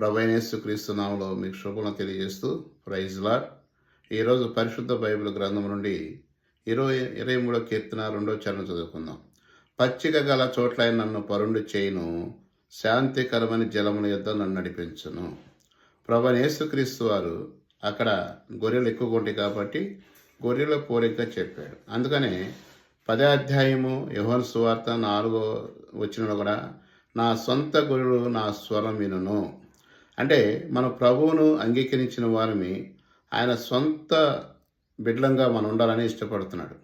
ప్రభైనేసు క్రీస్తునామంలో మీకు శుభం తెలియజేస్తూ ప్రైజ్ లాడ్. ఈరోజు పరిశుద్ధ బైబిల్ గ్రంథం నుండి ఇరవై ఇరవై మూడో కీర్తన రెండో చరణం చదువుకుందాం. పచ్చిక గల చోట్ల నన్ను పరుండు చేయును శాంతికరమైన జలముల యొద్ద నన్ను నడిపించును. ప్రభనేసు క్రీస్తు వారు అక్కడ గొర్రెలు ఎక్కువ ఉంటాయి కాబట్టి గొర్రెల పోలిక చెప్పాడు. అందుకనే పదాధ్యాయము యహోన్ సువార్త నాలుగో వచ్చిన కూడా నా సొంత గొర్రెలు నా స్వరం వినును. అంటే మన ప్రభువును అంగీకరించిన వారిని ఆయన సొంత బిడ్డలంగా మనం ఉండాలని ఇష్టపడుతున్నాడు.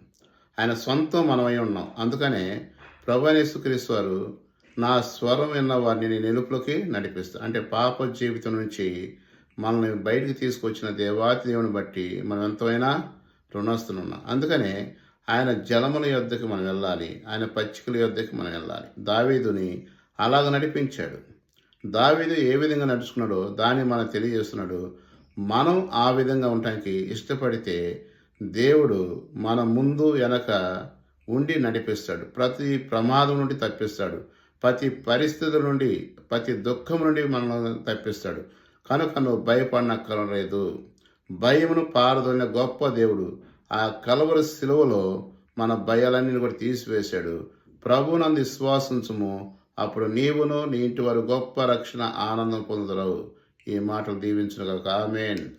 ఆయన సొంతం మనమై ఉన్నాం. అందుకనే ప్రభు యేసుక్రీస్తు వారు నా స్వరం విన్న వారిని నేను నిలుపులోకి నడిపిస్తాను అంటే పాప జీవితం నుంచి మనల్ని బయటికి తీసుకొచ్చిన దేవాతి దేవుని బట్టి మనం ఎంతైనా రుణస్తులున్నాం అందుకనే ఆయన జలముల యొద్దకు మనం వెళ్ళాలి. ఆయన పచ్చికల యొద్దకు మనం వెళ్ళాలి. దావీదుని అలాగ నడిపించాడు. దావీదు ఏ విధంగా నడుచుకున్నాడో దాన్ని మనం తెలియజేస్తున్నాడు. మనం ఆ విధంగా ఉండటానికి ఇష్టపడితే దేవుడు మన ముందు వెనక ఉండి నడిపిస్తాడు. ప్రతి ప్రమాదం నుండి తప్పిస్తాడు. ప్రతి పరిస్థితుల నుండి ప్రతి దుఃఖం నుండి మనల్ని తప్పిస్తాడు. కనుక నువ్వు భయపడనక్కర్లేదు భయమును పారదోలిన గొప్ప దేవుడు ఆ కలవర శిలువలో మన భయాలన్నీ కూడా తీసివేశాడు. ప్రభునందు విశ్వాసించము అప్పుడు నీవును నీ ఇంటి వారు గొప్ప రక్షణ ఆనందం పొందుతారు ఈ మాటలు దీవించిన ఆమెన్.